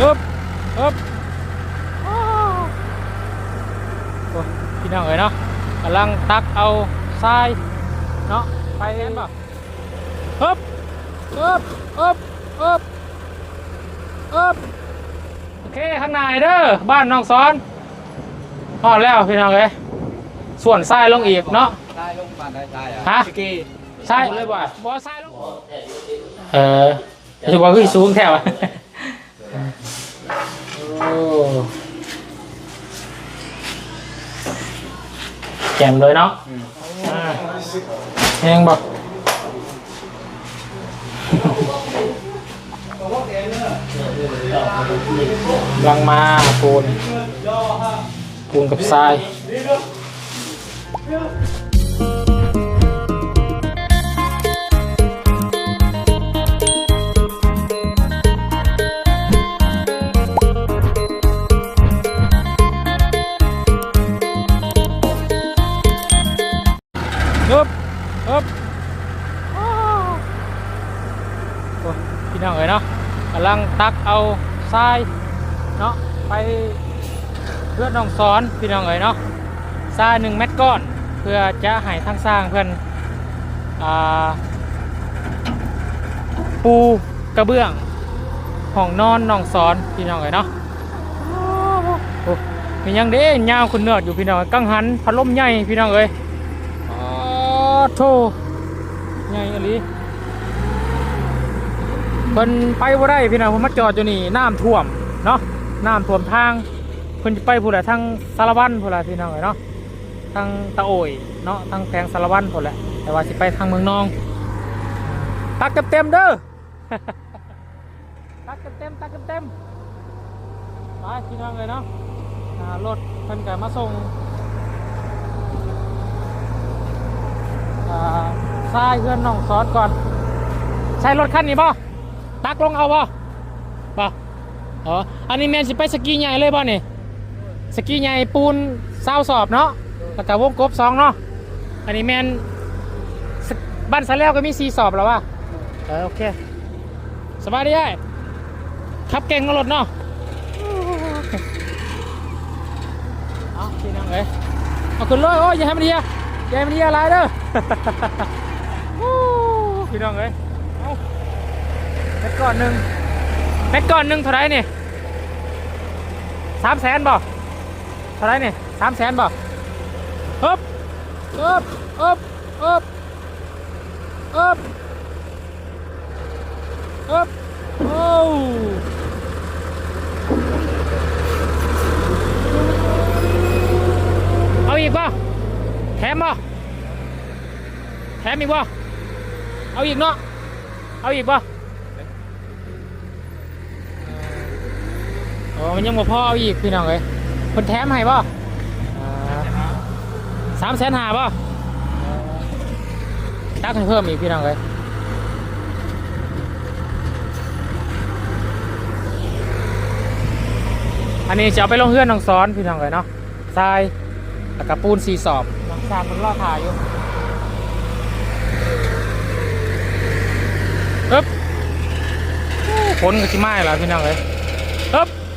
ฮึบฮึบอ้าวโอ้พี่น้องเอ๋ยเนาะกำลังตักเอาทรายเนาะไปเห็นป่ะฮึบฮึบฮึบฮึบฮึบโอเคข้างในเด้อบ้านน้องสอนพอดแล้วพี่น้องเอ๋ยส่วนทรายลงอีกเนาะได้ลงบ้านได้ได้อะฮะสกีใช่เลยบ่บอใช่ลูกเออถือว่าขึ้นสูงแค่วะโอ้ แจ่มเลยเนาะอ่าแห้งบ่กำลังมาปูนปูนกับทราย เอาทรายเนาะไปเพื่อน้องสอนพี่น้องเอ๋ยเนาะทรายหนึ่งเม็ดก้อน เพื่อจะให้ทั้งสร้างเพื่อนอปูกระเบื้องห้องนอนน้องสอนพี่น้องเอ๋ยเนาะโอ้มียังเด้ยาวคุณเนิร์ดอยู่พี่น้องเอ๋ยกังหันพัดลมใหญ่พี่น้องเอ๋ยอ๋อโธ่ใหญ่อหลี เพิ่นไปบ่ได้พี่น้องเพิ่นมาจอดอยู่นี่น้ำท่วมเนาะน้ำท่วมทางเพิ่นจะไปผู้ใดทางสารวันผู้ใดพี่น้องเอ้ยเนาะทางตะโอยเนาะทางแพงสารวันผู้แหละแต่ว่าสิไปทางเมืองนอง ตักเต็มๆเด้อตักเต็มๆตักเต็มๆไปพี่น้องเลยเนาะรถเพิ่นก็มาส่งอ่าทรายเพื่อนน้องซอสก่อน ใช้รถคันนี้ป่ะ ตักลงเอาป่ะป่ะอ๋ออันนี้แมนสิไปสกีใหญ่เลยป่ะนี่สกีใหญ่ปูนเศร้าสอบเนาะแล้วก็วงกบสองเนาะอันนี้แมนบ้านสะแล้วก็มีสี่สอบแล้วว่ะเออโอเคสบายดีไอ้ขับเก่งก็รถเนาะเอาพี่น้องเอ้ยเอาขึ้นเลยโอ้ยอย่าให้มันเดียอย่าให้มันเดียอะไรเด้อพี่น้องเอ้ย เม็ดก้อนหนึ่งเม็ดก้อนหนึ่งเท่าไรนี่สามแสนบ่เท่าไรนี่สามแสนบ่ฮึบฮึบฮึบฮึบฮึบฮึบโอ้เอาอีกบ่แถมบ่แถมอีกบ่เอาอีกเนาะเอาอีกบ่ อ้มันยังบ่พอเอาอีกพี่น้องเอ้ยคนแถมให้บ่สามแสนห้าบ่ตักให้เพิ่มอีกพี่น้องเอ้ยอันนี้จะเอาไปลงเพื่อนน้องซ้อนพี่น้องเอ้ยเนาะทรายแล้วก็ปูนสีสอบน้องซานมันรอถ่ายอยู่ฮึบฝนก็ชิมาแล้วพี่น้องเลยเฮ้เรียบร้อยเนาะเอาวงกบ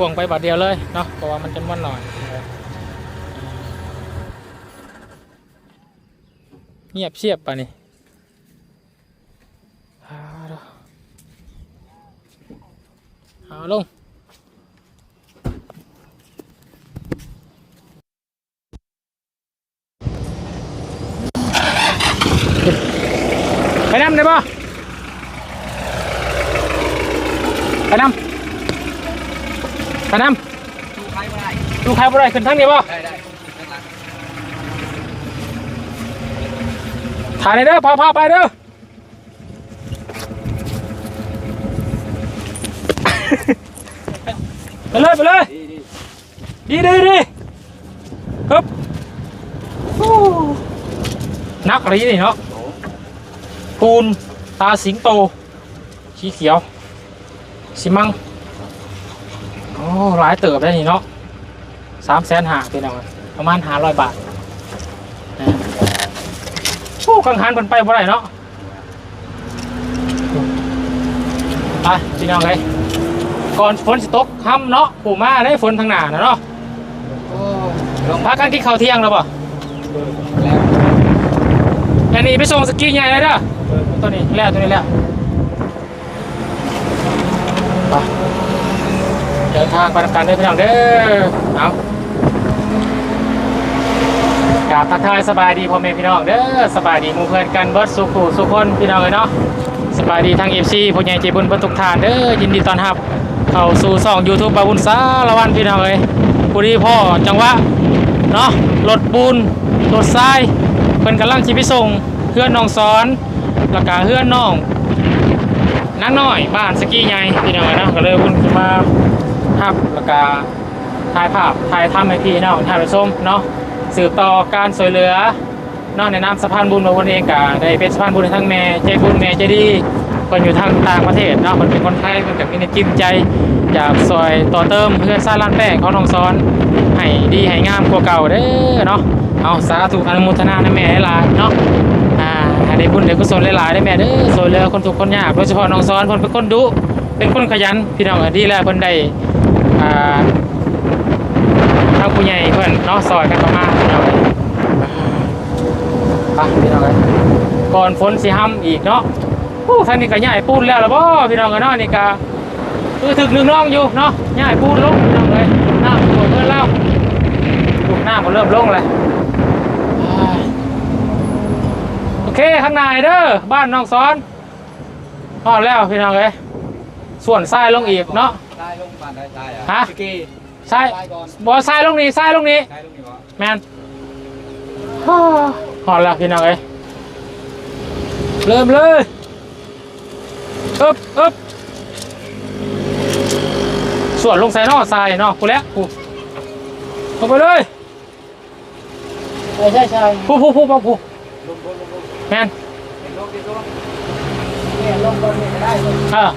พี่น้องเอ้ยก่อห้องก่อหยังละบาทนี่พ่วงไปบาทเดียวเลยเนาะเพราะว่ามันจำนวนหน่อยเงียบเชียบป่ะนี่เอาเด้อเอาลงไปน้ำได้ป่ะไปน้ำ ไปนำดูใครบ่ได้ดูใครบ่ได้ขึ้นทั้งนี้ป่ได้ได้ข้างหลังถ่ายเด้อพาพาไปเด้อไปเลยไปเลยดีดีดีดีดีฮึบนักอะไรนี่เนาะปูนตาสิงโตสีเขียวสีมัง หลายเติบได้นี่เนาะสามแสนหาเป็นเอาประมาณห้าร้อยบาทนะโอ้กังหันเป็นไปบ่ได้เนาะไปพี่น้องเลยก่อนฝนสิตกค่ำเนาะปู่มาได้ฝนทางหน้านะเนาะโอ้ลงพักกันกินข้าวเที่ยงแล้วป่ะแล้วอันนี้ไปส่งสกีใหญ่เลยเด้อตัวนี้แล้วตัวนี้แล้วไปเดินทางไปทำการเดินพี่น้องเด้อเอากราบทักทายสบายดีพ่อแม่พี่น้องเด้อสบายดีมู่เพื่อนกันเบิร์ดสุขุสุขคนพี่น้องเลยเนาะสบายดีทางเอฟซีผู้ใหญ่ใจบุญบรรทุกทานเด้อยินดีต้อนรับเข้าสู่ช่องยูทูบบาบุญสารวันพี่น้องเลยผู้ดีพ่อจังหวะเนาะรถปูนรถทรายเพิ่นกำลังชีพิส่งเพื่อนน้องสอนแล้วก็เพื่อนน้องนักน้อยบ้านสกีใหญ่พี่น้องเอ้ยนะก็เลยวุ่นขึ้นมา ครับแล้วก็ถ่ายภาพถ่ายทำให้พี่น้องถ่ายไปส้มเนาะสืบต่อการสวยเหลือเนาะในนามสะพานบุญมาวันเองก็ได้เป็นสะพานบุญทั้งแม่ใจบุญแม่ใจดีเพิ่นอยู่ทางต่างประเทศเนาะเพิ่นเป็นคนไทยเพิ่นก็มีในจิตใจอยากซอยต่อเติมเพื่อสร้างร้านแป้งของน้องสอนให้ดีให้งามกว่าเก่าเด้อเนาะเอาสาธุอนุโมทนาในแม่หลายเนาะอ่าให้ได้บุญได้กุศลหลายๆได้แม่เด้อสวยเหลือคนทุกคนยากโดยเฉพาะน้องซ้อนเพิ่นเป็นคนดุเป็นคนขยันพี่น้องอ้ยดีแล้วเพิ่นได้อ่า ทางผู้ใหญ่เพิ่อนเนาะซอยกันประมาณพี่น้องเอ้ยไปพี่น้องเอ้ยก่อนฝนสิห้ำอีกเนาะโอ้ท่างนี้ก็ย้ายปูนแล้วล่ะบ่พี่น้องเอ้ยเนาะนี่ก็คือถึกหนึ่งน้องอยู่เนาะย้ายปูนลงพี่น้องเอ้ยน้ำท่วมเพิ่นแล้วถูกน้ำก็เริ่มลงแล้วอ่าโอเคข้างในเด้อบ้านน้องซ้อนพอแล้วพี่น้องเอ้ยส่วนทรายลงอีกเนาะ ได้ลงบ้านได้ทรายอะฮะสกีทรายทรายก่อนบอทรายลงนี้ทรายลงนี้ได้ลงนี่บ่แมนฮ่าพอดแล้วพี่น้องเอ้ยเริ่มเลยอึบอึบส่วนลงใส่นอกทรายเนาะกูแล้วกูลงไปเลยใช่ใช่ใช่ผู้ผู้ผู้ผู้ผู้ลงลงลงลงแมนเห็นลงดิลงเนี่ยลงบนเนี่ยก็ได้เลยเออ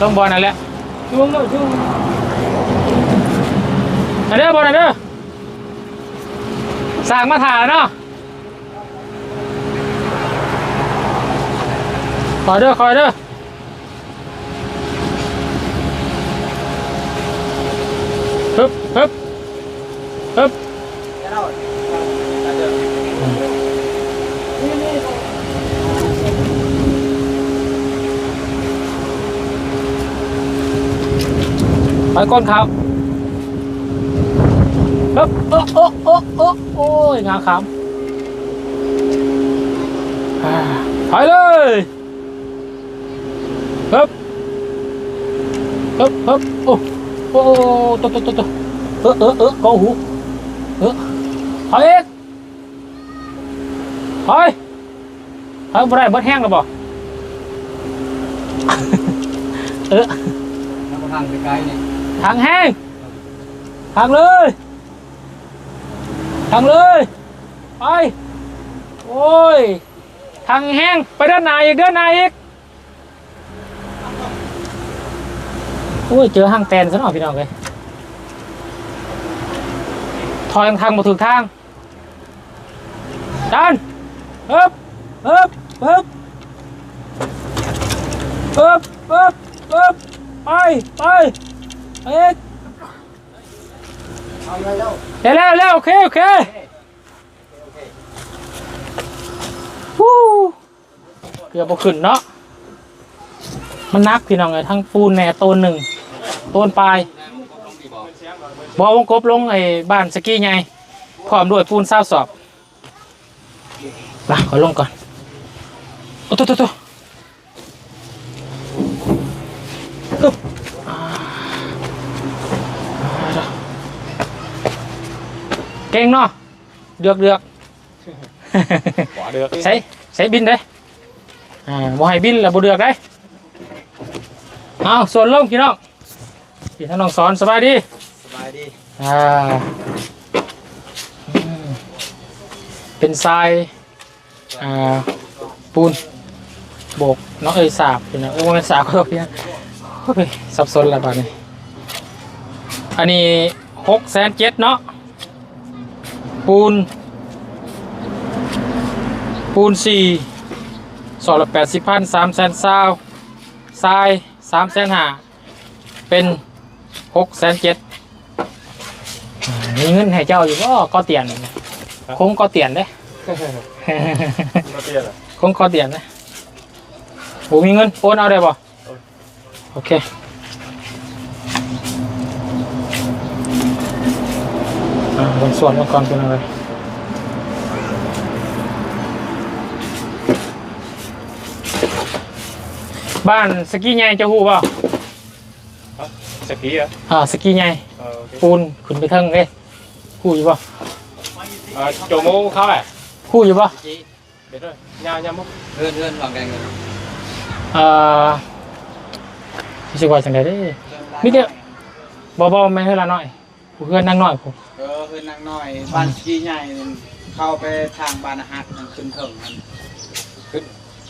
ลงบอลนั่นแหละ ช่วงเลยช่วงอันเด้อบอลอันเด้อสั่งมาถ่ายเนาะคอยเด้อคอยเด้อฮึบฮึบฮึบ ไปก้นเขาฮึบโอ้โอ้โอ้โอ้โอ้ยงาขามอ่าถอยเลยฮึบฮึบฮึบโอ้โอ้ตัวตัวตัวตัวเออเออเออเกาหูเออถอยเอกถอยถอยบ่ได้เบิดแห้งแล้วบ่เออน้ำทางไปไกลนี่ทางแห้งทางเลย ทางเลยไปโอ้ยทางแห้งไปด้านในอีกด้านในอีกโอ้ยเจอห้างแตนซะหน่อยพี่น้องเลยถอยทางมาถึงทางดันเอ๊บเอ๊บเอ๊บเอ๊บเอ๊บเอ๊บไปไป เอ๊ะเอาเลยแล้วเร็วเร็วเร็วโอเคโอเคฮู้เกือบบ่ขึ้นเนาะมันนักพี่น้องเลยทั้งปูนแหน่ต้นหนึ่งต้นปลายได้มึงก็ลงดีบ่บอวงกบลงไอ้บ้านสกี้ไงพร้อมด้วยปูนเศร้าสอบมาขอลงก่อนโอ้ตัวตัวตัวอึ๊บอ่า เก่งเนาะเดือกเดือกขวาเดือกใช้ใช้บินได้อ่าบ่ให้บินแล้วบ่เดือกได้เอาส่วนลงพี่น้องพี่ท่านน้องสอนสบายดีสบายดีอ่าอืมเป็นทรายอ่าปูนโบกเนาะเอ้ยสาบเป็นนะโอ้มันสาบเขาเพียงโอ้ยสับสนแล้วบ้านี้อันนี้หกแสนเจ็ดเนาะ ปูน ปูนสี่สองละแปดสิบพันสามแสนเศร้าทรายสามแสนห้าเป็นหกแสนเจ็ดมีเงินให้เจ้าอยู่ก็ก็เตียนคงก็เตียนเด้คงก็เตียนเด้โอ้มีเงินโอนเอาได้ป่โอเค อ่าบนส่วนมาก่อนเป็นอะไรบ้านสกีใหญ่จะหูเปล่าสกีอะอ่าสกีใหญ่เออโอเคปูนขึ้นไปเทิงเอ้ยหูอยู่เปล่าเออโจโมเข้าแหละหูอยู่เปล่าเดี๋ยวด้วยยาวยาวมุกเพื่อนเพื่อนวางแกงเงินเอ่อสิว่าจังไดเด้มิเดียวบ่บ่แม่นเฮือละน้อยผู้เพื่อนนั่งน้อยผู้เออคือนางน้อยบ้านที่ใหญ่นั่นเข้าไปทางบ้านอาหารนั่นขึ้นเถิงนั่น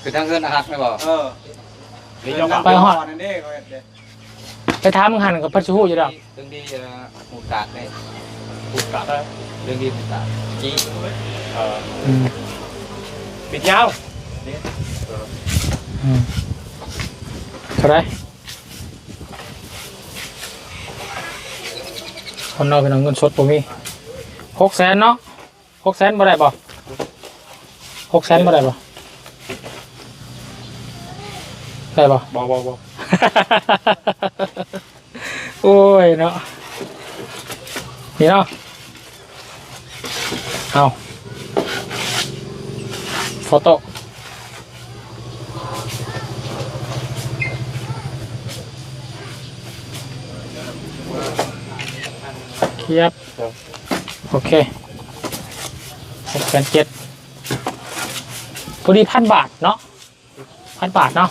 คือทางเพื่อนอาหักไม่บอกเออมีเจ้าของไปฮอด นั่นเด้ก็เฮ็ดเด้ไปถามมึงหันกับเพิ่นสิฮู้อยู่ดอกเรื่องดีหมูกาดเนี่ยหมูกาดเรื่องดีหมูกาดจีเอออืมปิดยาวอืมเท่าไหร่ คนนอกเป็นเอาเงินสดบ่มี600,000เนาะ600,000บ่ได้บ่600,000บ่ได้บ่ได้บ่บอกบอกบอกโอ้ยเนาะนี่เนาะเอาโฟโต้ เคียบ โอเคหกแสนเจ็ดพอดีพันบาทเนาะพันบาทเนาะ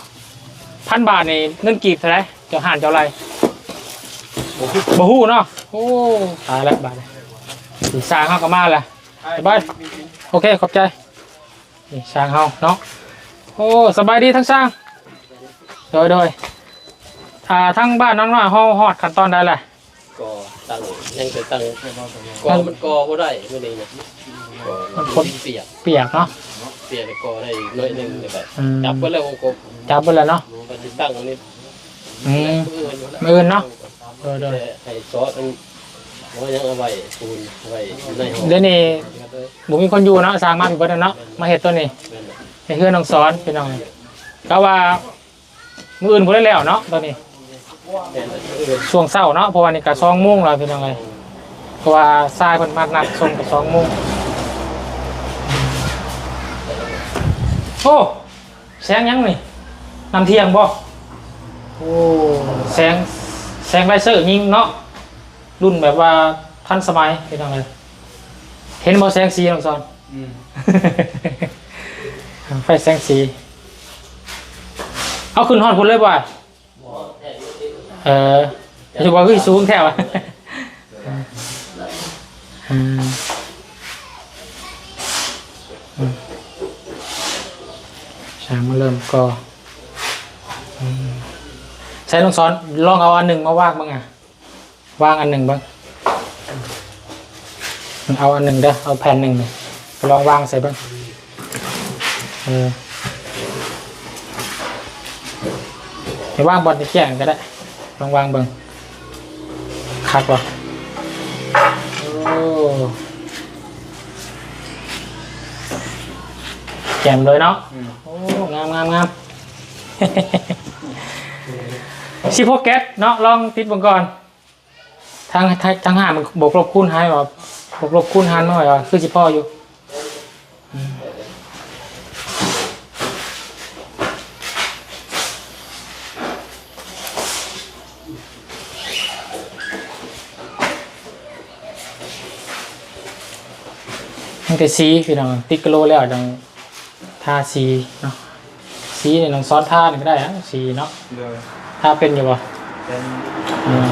พันบาทนี่เงินกีบเท่าไหรเจ้าห่านเจ้าอะไรบ่ฮู้เนาะโอ้ตายแล้วบาดนี้สีสร้างเฮาก็มาแล้วสบายโอเคขอบใจนี่สร้างเฮาเนาะโอ้สบายดีทั้งสร้างโดยโดยอ่าทั้งบ้านน้องน้อยเฮาฮอดขั้นตอนได้แหละก็ ตั้งยังจะตั้งกอมันกอก็ได้ไม่ได้เนี่ยกอมันคนเปียกเปียกเนาะเปียกแต่กอได้น้อยหนึ่งเลยแบบอืมจับไปแล้ววงกบจับไปแล้วเนาะมันจะตั้งตรงนี้อืมมือมื้ออื่นเนาะโดยโดยไอ้ซอสมันว่ายังเอาไว้ปูนเอาไว้อยู่ในห้องเดี๋ยวนี้บ่มีคนอยู่เนาะสร้างมาเป็นเบิดแล้วเนาะมาเฮ็ดตัวนี้ให้เพื่อนน้องสอนพี่น้องก็ว่ามื้ออื่นบ่ได้แล้วเนาะตอนนี้ ช่วงเช้าเนาะเพราะว่านี่ก็สองโมงแล้วพี่น้องเอ้ยเพราะว่าทรายเพิ่นมานัดส่งกับสองโมงโอ้แสงยังนี่นำเที่ยงบ่โอ้แสงแสงไลเซอร์ยิงเนาะรุ่นแบบว่าทันสมัยพี่น้องเอ้ยเห็นบ่แสงสีน้องซอนอืมไฟแสงสี เอาขึ้นฮอดพุ่นเลยบ่อ้าย เออจะบอกว่าสูงแท้วะอืมช่างมาเริ่มก็ใช้ลองซ้อนลองเอาอันหนึ่งมาวางบ้างอะวางอันหนึ่งบ้างเอาอันหนึ่งเด้อเอาแผ่นหนึ่งลองวางใส่บ้างเออไปวางบอลที่แข่งก็ได้ ลองวางเบิ่งคักว่ะโอ้แจ่มเลยเนาะโอ้งามงามงามชิโพเกตเนาะลองติดบังก่อนทางทางทางหามันบวกลบคูณหายว่ะบวกลบคูณหารหน่อยว่ะคือสิพ่ออยู่ แต่สีพี่น้องติดกโลแล้วดังทาสีเนาะสีเนี่ยน้องซ้อนท่านี่ก็ได้นะสีเนาะโดยท่าเป็นอยู่บ่เป็นอืม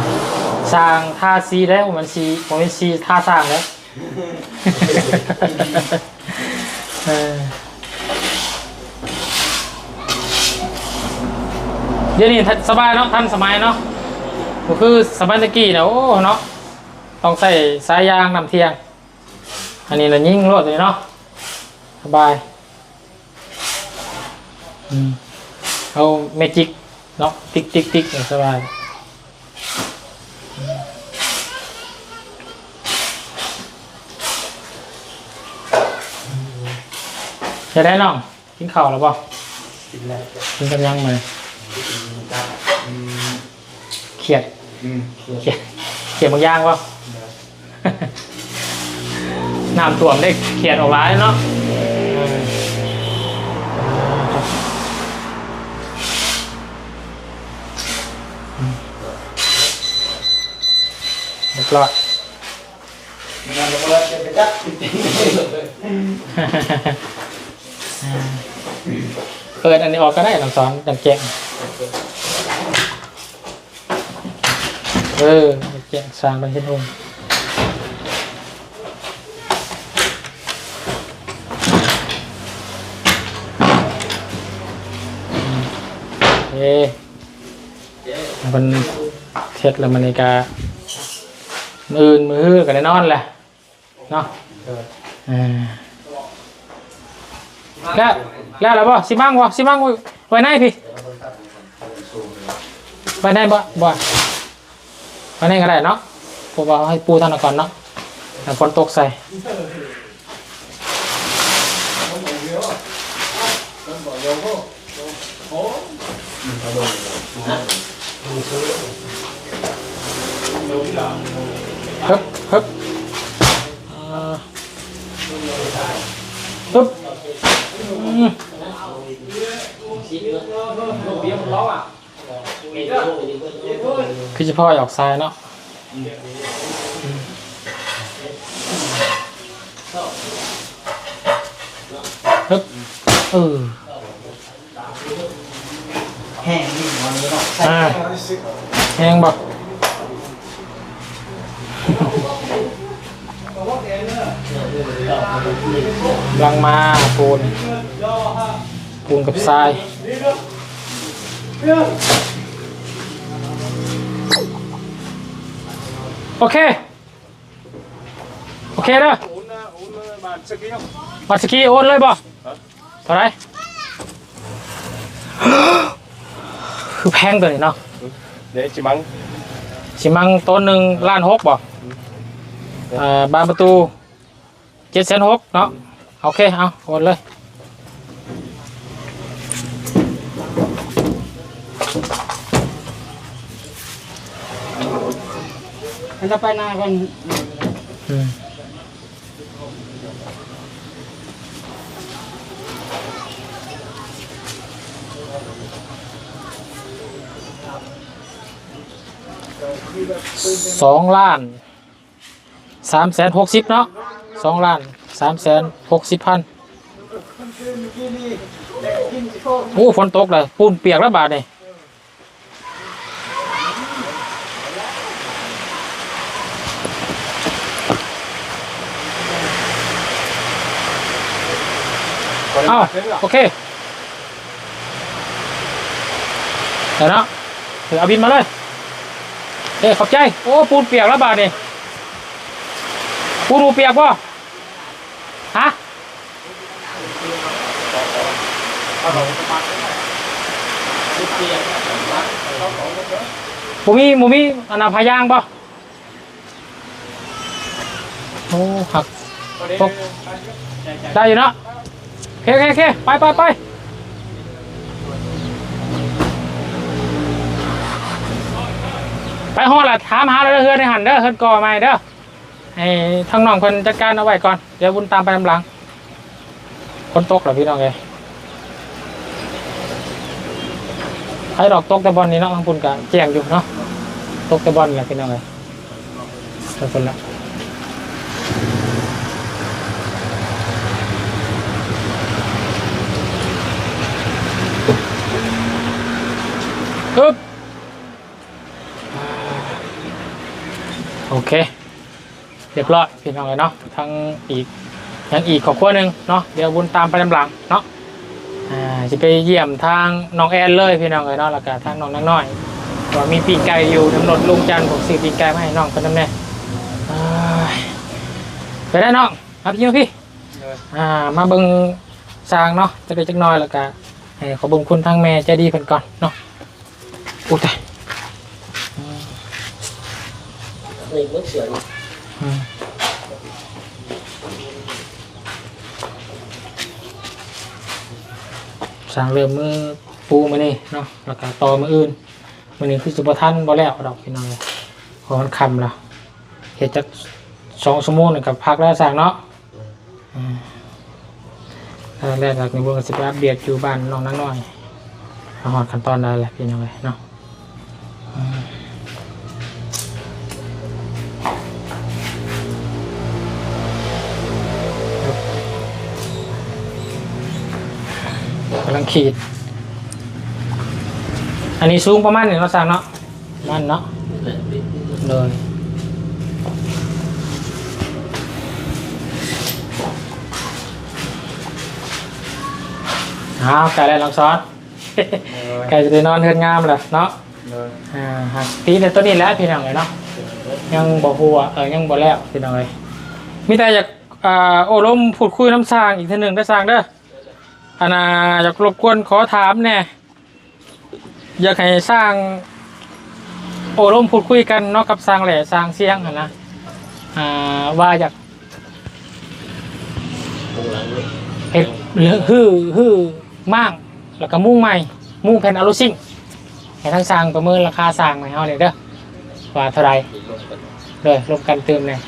สร้างท่าซีได้ผมมันซีผมเป็นซีท่าสร้างแล้วเออเดี๋ยวนี้ทันสบายเนาะทันสมัยเนาะก็คือสมัยตะกี้เนาะโอ้เนาะต้องใส่สายยางนำเทียง อันนี้เรายิ่งรวดเลยเนาะสบายอืมเอาเมจิกเนาะติ๊กติ๊กติ๊กเนี่ยสบายจะได้น้องกินข้าวแล้วป่ะกินแล้วกินกันยังเลยเขียดอืมเขียดเขียดบางอย่างป่ะ น้ำท่วมได้เขียดออกร้ายเนาะเรียบร้อยงเราเลิกไปจักเปิดอันนี้ออกก็ได้ลองสอนจังแจ้งเออแจ้งสร้างเป็นเช่นองค์ มันเท็ดแล้วมันในกามืออื่นมือฮื้อกันแน่นอนแหละเนาะเออแล้วแล้วอะไรบ่สิมั่งบ่สิมั่งไว้ไว้ไหนพี่ไว้ไหนบ่บ่ไว้ไหนก็ได้เนาะผมบอกให้ปูท่านเอาก่อนเนาะแต่ฝนตกใส่ ฮึบฮึบฮึบคือเฉพาะออกซ้ายเนาะฮึบเออ ห้งนี่วันนี้เนาะอ่าแห้งบ่ลังมาปูนปูนกับทรายโอเค โอเคเด้อบัตรสกีโอนเลยบ่เท่าไหร คือแพงตัวนี้เนาะเดี๋ยวจิมังสิมังต้นหนึ่งล้านหกบ่อ่าบานประตูเจ็ดแสนหกเนาะโอเคเอาโอนเลยมันจะไปหน้ากัน สองล้านสามแสนหกสิบเนาะสองล้านสามแสนหกสิบพันโอ้ฝนตกเลยปูนเปียกแล้วบาทนี่เอ้าโอเคเดี๋ยวนะเอาบินมาเลย เอ้ขอบใจ โอ้ปูนเปียกแล้วบาทนี่ปูนูเปียกป่ะฮะหมูมีหมูมีอนนาพายางป่ะโอ้หักได้อยู่เนาะเคโอเคโอเคไปไปไป ไปห้องละถามหาเราเด้อเฮือนในหันเด้อเฮือนก่อใหม่เด้อให้ทั้งน้องคนจัดการเอาไว้ก่อนเดี๋ยวบุญตามไปลำหลังคนตกเหรอพี่น้องเอ้ยใครดอกตกแต่บอลนี่เนาะทางบุญกะแจ้งอยู่เนาะตกแต่บอลแหละพี่น้องเอ้ยทุกคนละปึ๊บ โอเค เรียบร้อยพี่น้องเลยเนาะทั้งอีกยังอีกขอบครัวหนึ่งเนาะเดี๋ยวบุญตามไปลำหลังเนาะอ่าจะไปเยี่ยมทางน้องแอนเลยพี่น้องเลยเนาะแล้วก็ทางน้องนักน้อยว่ามีปีกไก่อยู่น้ำรถลุงจันทร์ผมซื้อปีกไก่มาให้น้องคนน้ำแน่อ้ายไปได้น้องครับพี่พี่อ่ามาเบิ่งสร้างเนาะจะได้จักหน้อยแล้วก็ให้ขอเบิ่งคุณทางแม่ใจดีเพิ่นก่อนเนาะอุ้ยตายนี่มันเสียงอืมสร้างเริ่มมือปูมานี่เนาะแล้วก็ต่อมืออื่นมือนี้คือสุบทันบ่แล้วดอกพี่น้องเลยเพราะมันคำแล้วเฮ็ดจักสองชั่วโมงนี่กับพักแล้วสร้างเนาะแล้วแรกจากนี้เบิ่งก็สิไปอัปเดตอยู่บ้านน้องนักน้อยมาฮอดขั้นตอนได้แหละพี่น้องเลยเนาะ ขีด อันนี้สูงประมาณนี้เนาะสร้างเนาะประมันเนาะเลยเอาไก่แล้วลองซ้อนไก่จะได้นอนเทือนงามเลยเนาะเลยอ่าหักตีในตัวนี้แหล้วพี่น้องเลยเนาะยังบ่หัวเออยังบ่แล้วพี่น้องเลยมีแต่อยากอ่าโอ้ลมพูดคุยน้ำสร้างอีกทีหนึ่งได้สร้างเด้อ อันน่ะอยากรบกวนขอถามแน่อยากให้สร้าง โอ้ลมพูดคุยกันเนาะกับสร้างแหล่สร้างเสียงนะอ่าว่าอยากตรงหลังนี่เห็ดหรือฮือฮือมั่งแล้วก็มุ่งใหม่มุ่งแผ่นอลูซิ่งให้ทั้งสร้างประเมินราคาสร้างให้เฮาเลยเด้อว่าเท่าไหรมีลงกันเลยรวมกันเติมเลย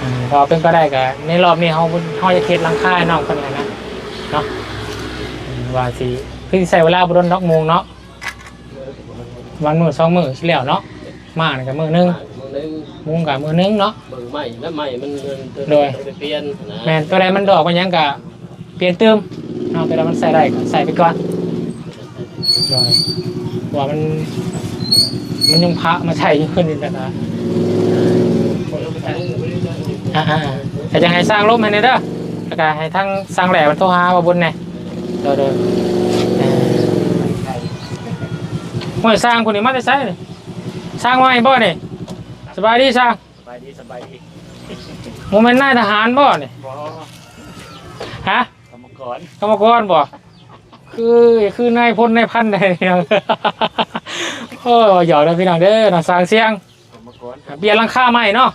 อืมพอเป็นก็ได้ก็ในรอบนี้เขาเขาจะเทสหลังค่าให้น้องคนนั้นนะ เนาะว่าสิคือใส่เวลาบนนอกมงเนาะวันมือสองมือสิแล้วเนาะมากับมือหนึงมึงนึงมุงกับมือหนึงเนาะเบิ่งใหม่แล้วใหม่มันโดยเปลี่ยนแมนตัวใดมันดอกมันยังกะเปลี่ยนเติมเอาตัวใดมันใส่ได้ก็ใส่ไปก่อนโดยว่ามันมันยังพระมาใช้ยู่ขึ้นอีกนะอ่าแต่ยังให้สร้างร่มให้ในเด้อ แล้วก็ให้ทั้งสร้างแหล่มันโทรหาว่าบนเนี่ยเด้อเด้อเอ่อห่วยสร้างคนนี้มาได้ใช่นี่สร้างมาให้บ่นี่สบายดีสร้างสบายดีสบายดีโมเมนต์นายทหารบ่นี่บอฮะกรรมกรกรรมกรบ่คือคือนายพลนายพันได้พี่น้องโอ้ยหยอกเลยพี่น้องเด้อน้องสร้างเสียงกรรมกรเปลี่ยนหลังคาใหม่เนาะ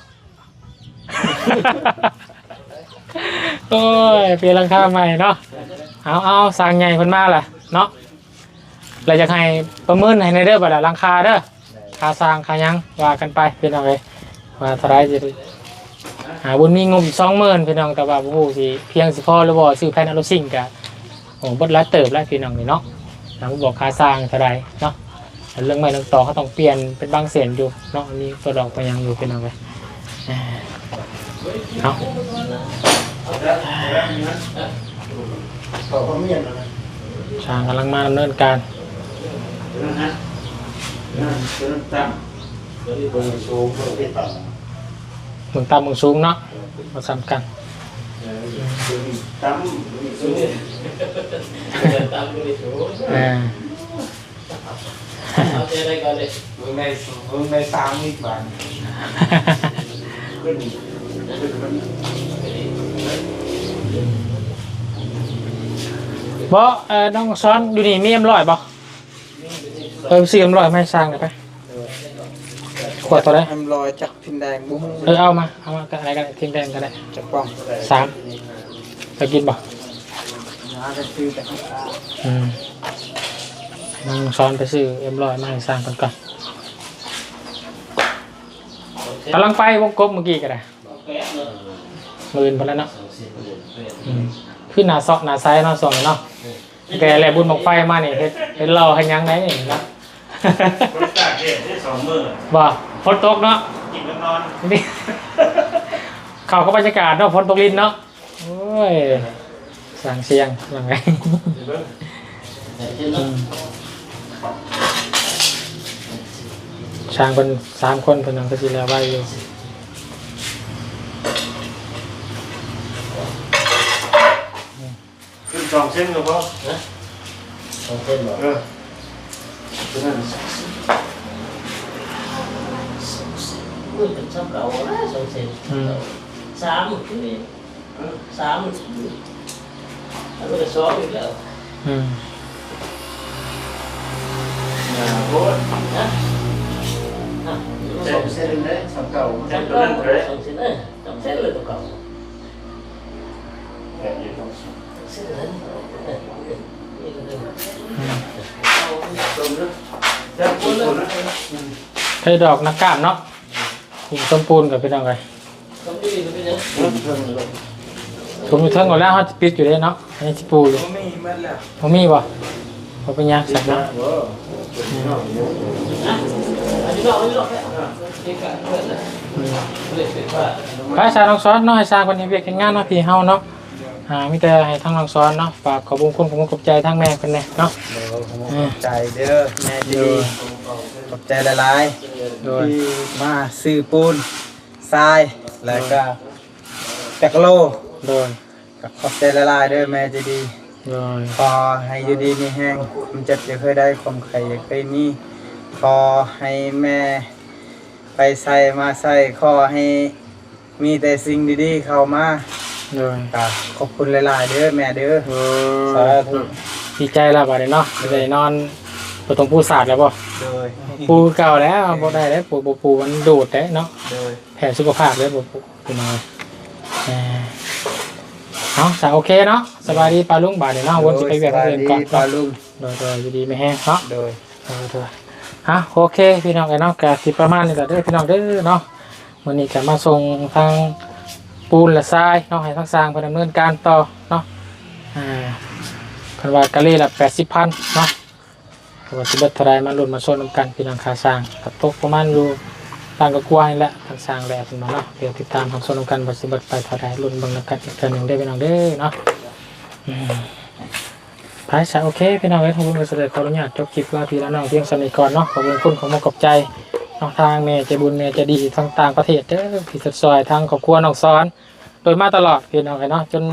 โอ้ยเปลี่ยนหลังคาใหม่เนาะเอาเอาสร้างใหญ่คนมาล่ะเนาะเราจะให้ประเมินให้ในเด้อบ่ล่ะหลังคาเด้อค่าสร้างค่าหยังว่ากันไปพี่น้องเอ้ยว่าเท่าไรจะหาบุญมีงบสองหมื่นพี่น้องแต่ว่าผู้สิเพียงสิพอหรือบ่ซื้อแผ่นอลูซิงกะโอ้บดละเติบแล้วพี่น้องนี่เนาะทางบอกค่าสร้างเท่าไรเนาะเรื่องใหม่เรื่องต่อเขาต้องเปลี่ยนเป็นบางเสียนอยู่เนาะอันนี้ตัวดอกไปยังอยู่เป็นอะ ไรอ่าเอาขอความเมียนนะช่างกำลังมาดำเนินการนะฮะนั่นคือตั้งเดี๋ยวนี้เบิ่งสูงเบิ่งที่ต่เมืองต่ำเมืองสูงเนาะมาซ้ำกันตั้งำสูงเดินตามไปเลยสูงอ่าเอาเจอได้ก่อนเลยเมืองในเมืองในสามอีกบาทขึ้นขึ้นมัน บ่เออน้องซ้อนอยู่นี่มีเอ็มร้อยบ่เออซื้อเอ็มร้อยไม่สร้างเลยไปขวดตัวไหนทำรอยจักพินแดงบุ้งเออเอามาเอามาอะไรกันทิ้งแดงก็ได้จักป้องสามจะกินบ่ยาจะซื้อแต่ข้างล่างอืมน้องซ้อนไปซื้อเอ็มร้อยมาให้สร้างกันก่อนกำลังไปวงกบเมื่อกี้ก็ได้แป๊บเนาะมื่นไปแล้วเนาะอืมขึ้นหนาซอกหนาไซส์เนาะส่วนเนาะ แกแหละบุญบังไฟมาเนี่ยเฮ็ดเฮ็ดเราให้ยังไงนี่เนาะบริษัทเด็ดที่สองมือบ่ฝนตกเนาะกินแล้วนอนนี่เข้ากับบรรยากาศเนาะฝนตกลินเนาะโอ้ยสั่งเสียงยังไงแต่เช่นนั้นช่างเป็นสามคนเป็นน้องก็สิแล้วไว้อยู่ ขึ้นสองเส้นหรือเปล่าสองเส้นบ่เออตัวนั้นมือเป็นซับเก่านะสองเส้นสามคื ตรงนั้นจะพูดคนนะใช้ดอกนักกล้ามเนาะถุงต้มปูนกับเป็นยังไงต้องดีก็เป็นยังถุงอยู่เทิงก่อนแล้วเขาจะปิดอยู่เลยเนาะอันนี้สิปูอยู่ไม่มันแล้วบ่มีบ่บ่เป็นหยังสักเนาะว้านะอันนี้ก็อันนี้ก็แค่นี่ก็เพื่อนนะอืมเลยเป็นว่าไปสายน้องซ้อนเนาะให้สร้างคนนี้เวียกเฮ็ดงานเนาะพี่เฮาเนาะ อ่ามีแต่ให้ทั้งน้องซ้อนเนาะฝากขอบคุณคุณขอบคุณขอบใจทั้งแม่เพิ่นแน่เนาะใจเด้อแม่ดีขอบใจละลายโดย ที่มาซื้อปูนทรายแล้วก็แตกโลโดยก็ขอบใจละลายเด้อแม่ใจะดี โดยขอให้อยู่ดีมีแห้งมันเจ็บจะเคยได้ความไข่จะเคยมีขอให้แม่ ไปใส่มาใส่ขอให้มีแต่สิ่งดีๆ เข้ามา โดยก็ขอบคุณหลายๆเด้อแม่เด้อโอ้สาธุดีใจแล้วบัดนี้เนาะสิได้นอนบ่ต้องปูสาดแล้วบ่โดยปูเก่าแล้วบ่ได้แล้วปูบ่ปูมันดูดได้เนาะโดยแผลสุขภาพเลยบ่ปูพี่น้อยเอ่อเอาสาโอเคเนาะสบายดีปลาลุงบาดนี้เนาะวนสิไปเวียกทางอื่นก่อนปลาเนาะลุงโดยโดยอยู่ดีไม่แห้งเนาะ โดยโดยโดยฮะโอเค พี่น้องกันเนาะกะสิประมาณนี้ก็เด้อพี่น้องเด้อเนาะมื้อนี้ก็มาส่งทาง ปูนและทรายเนาะให้ทางสร้างเพิ่นดำเนินการต่อเนาะอ่าเพิ่นว่ากะเลีละ80,000เนาะก็ว่าสิเบิดเท่าใดมาลุ้นมาชนนำกันพี่น้องค่าสร้างก็ตกประมาณอยู่ต่างก็กว่านี่แหละทางสร้างแล้วเพิ่นมาเนาะเดี๋ยวติดตามทางชนนำกันว่าสิเบิดไปเท่าใดลุ้นเบิ่งนำกันอีกเทื่อหนึ่งได้อพี่น้องเด้อเนาะอืมพายสายโอเคพี่น้องเอ้ยขอบคุณกระเสด็จขออนุญาตจบคลิปว่าพี่และน้องเพียงสนิทก่อนเนาะขอบคุณคุณของมกบใจ น้องทางเมย์ใจบุญเมย์ใจดีทั้งต่างประเทศเด้อพี่สุดซอยทางครอบครัวน้องซ้อน โดยมาตลอดพี่น้องเอ้ยเนาะจน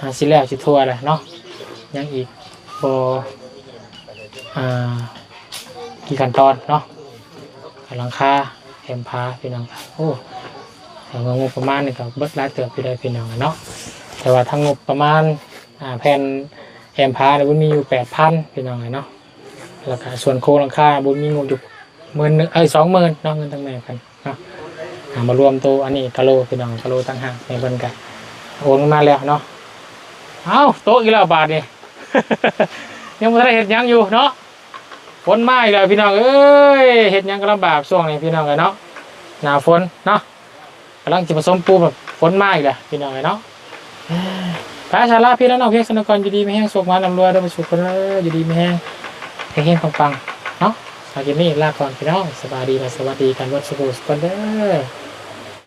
หาสิแล้วสิทัวร์เลยเนาะยังอีกบอ่ากี่ขั้นตอนเนาะหลังคาแหมพาพี่น้องโอ้แต่ว่างบประมาณนี่ก็เบิดลายเติบไปเลยพี่น้องเนาะแต่ว่าทั้งงบประมาณอ่าแผ่นแอมพาเนี่ยบุญมีอยู่แปดพันพี่น้องไงเนาะแล้วก็ส่วนโครงหลังคาบุญมีงบอยู่ หมื่นหนึ่งเอ้สองหมื่นเนาะเงินตั้งแม่กันเนาะอ่ามารวมตัวอันนี้กะโลพี่น้องกะโลตั้งห่าในเบิ่นกันโอนมาแล้วเนาะเอาโต๊ะอีกแล้วบาทนี่ยังไม่ได้เห็ดยังอยู่เนาะฝนมาอีกแล้วพี่น้องเอ้ยเห็ดยังก็ลำบากช่วงนี้พี่น้องไงเนาะหนาฝนเนาะกำลังจะผสมปูแบบฝนมาอีกแล้วพี่น้องไงเนาะพระชาลาพี่น้องเพียงสนกรอยู่ดีไม่แห้งสุกมาลำรวยได้ไปสุขคนเลยอยู่ดีไม่แห้งแห้งปังๆเนาะากินี่ลาก่อนพี่น้องสบายดีและสวัสดีกันวันสุขสุขคนเด้อ